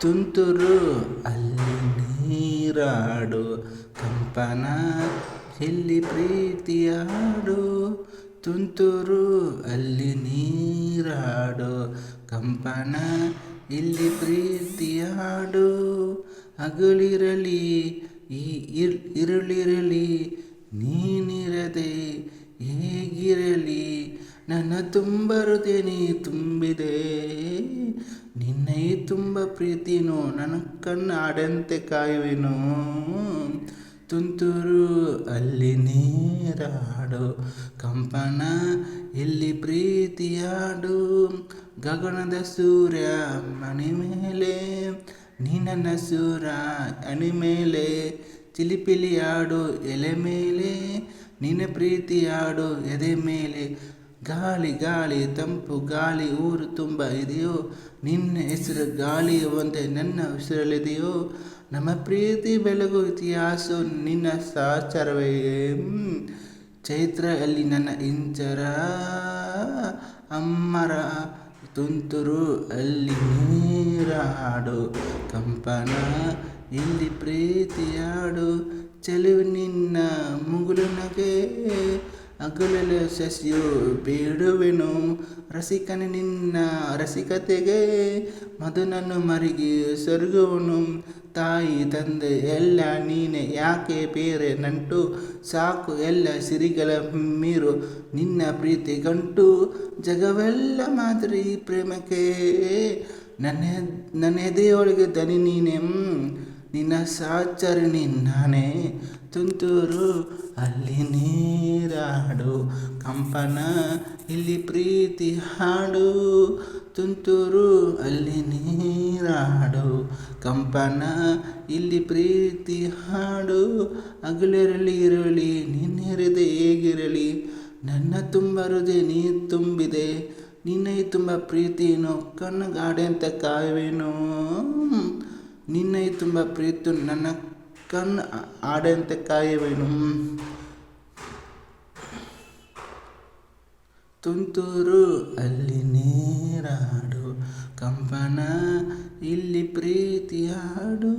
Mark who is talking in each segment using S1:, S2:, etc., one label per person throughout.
S1: ತುಂತುರು ಅಲ್ಲಿ ನೀರಾಡು ಕಂಪನ ಇಲ್ಲಿ ಪ್ರೀತಿಯಾಡು? ತುಂತುರು ಅಲ್ಲಿ ನೀರಾಡು ಕಂಪನ ಇಲ್ಲಿ ಪ್ರೀತಿಯಾಡು? ಹಗಲಿರಲಿ, ಈ ಇರ್, ಇರುಳಿರಲಿ, ನೀನಿರದೆ ಹೇಗಿರಲಿ? ನನ್ನ ತುಂಬ ಹೃದಯ ನೀ ತುಂಬಿದೆ. ನಿನ್ನೈ ತುಂಬ ಪ್ರೀತಿನೋ, ನನ್ನ ಕಣ್ಣು ಆಡಂತೆ ಕಾಯುವೆನು. ತುಂತುರು ಅಲ್ಲಿ ನೀರಾಡು, ಕಂಪನ ಇಲ್ಲಿ ಪ್ರೀತಿಯಾಡು. ಗಗನದ ಸೂರ್ಯ ಮನೆ ಮೇಲೆ, ನೀನನ್ನ ಸೂರ ಅಣಿ ಮೇಲೆ. ಚಿಲಿಪಿಲಿಯಾಡು ಎಲೆ ಮೇಲೆ, ನಿನ್ನ ಪ್ರೀತಿಯಾಡು ಎದೆ ಮೇಲೆ. ಗಾಳಿ ಗಾಳಿ ತಂಪು, ಗಾಳಿ ಊರು ತುಂಬ ಇದೆಯೋ? ನಿನ್ನ ಹೆಸರು ಗಾಳಿಯ ಒಂದೇ, ನನ್ನ ಹೆಸರಲ್ಲಿದೆಯೋ? ನಮ್ಮ ಪ್ರೀತಿ ಬೆಳಗು ಇತಿಹಾಸ, ನಿನ್ನ ಸಾಚಾರವೇ. ಚೈತ್ರ ಅಲ್ಲಿ ನನ್ನ ಇಂಚರ ಅಮ್ಮರ ತುಂತುರು ಅಲ್ಲಿ ನೀರಾಡು ಕಂಪನ, ಇಲ್ಲಿ ಪ್ರೀತಿಯಾಡು ಚೆಲುವು ನಿನ್ನ ಮುಗುಲಿನಗೆ ಹಗಲಲ್ಲಿ ಸಸಿಯು ಬೇಡುವೆನು ರಸಿಕನ ನಿನ್ನ ರಸಿಕತೆಗೆ ಮಧುನನ್ನು ಮರಿಗಿ ಸೊರಗುವನು. ತಾಯಿ ತಂದೆ ಎಲ್ಲ ನೀನೆ ಯಾಕೆ ಬೇರೆ ನಂಟು? ಸಾಕು ಎಲ್ಲ ಸಿರಿಗಳ ಮೀರು. ನಿನ್ನ ಪ್ರೀತಿ ಗಂಟು. ಜಗವೆಲ್ಲ ಮಾದರಿ ಪ್ರೇಮಕ್ಕೆ. ನನ್ನ ನನ್ನ ಎದೆಯೊಳಗೆ ದನಿ ನೀನೆ. ನಿನ್ನ ಸಾಚರಣಿ ನಾನೇ. ತುಂತುರು ಅಲ್ಲಿ ನೀರಾಡು ಕಂಪನ, ಇಲ್ಲಿ ಪ್ರೀತಿ ಹಾಡು, ತುಂತುರು ಅಲ್ಲಿ ನೀರಾಡು. ಕಂಪನ, ಇಲ್ಲಿ ಪ್ರೀತಿ ಹಾಡು ಹಗಲಿರಲಿ ಇರಲಿ, ನಿನ್ನಿರದೆ ಹೇಗಿರಲಿ, ನನ್ನ ತುಂಬ ಹೃದಯ ನೀ ತುಂಬಿದೆ, ನಿನ್ನೈ ತುಂಬ ಪ್ರೀತಿಯನ್ನು ಕಣ್ಣಗಾಡೆ ಅಂತ ಕಾಯುವೆನು. ನಿನ್ನೈ ತುಂಬ ಪ್ರೀತಿ ನನ್ನ ಕಣ್ಣು ಆಡಂತೆ ಕಾಯುವೆನು. ತುಂತುರು, ಅಲ್ಲಿ ನೀರಾಡು, ಕಂಪನ, ಇಲ್ಲಿ ಪ್ರೀತಿ ಹಾಡು.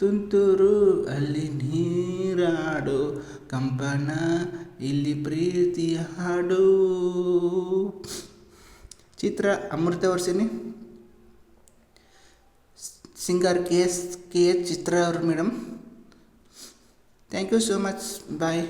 S1: ತುಂತುರು, ಅಲ್ಲಿ ನೀರಾಡು, ಕಂಪನ, ಇಲ್ಲಿ ಪ್ರೀತಿ ಹಾಡು. ಚಿತ್ರ Amrutha Varshini singer K S K H Chithra ಅವರು madam. Thank you so much bye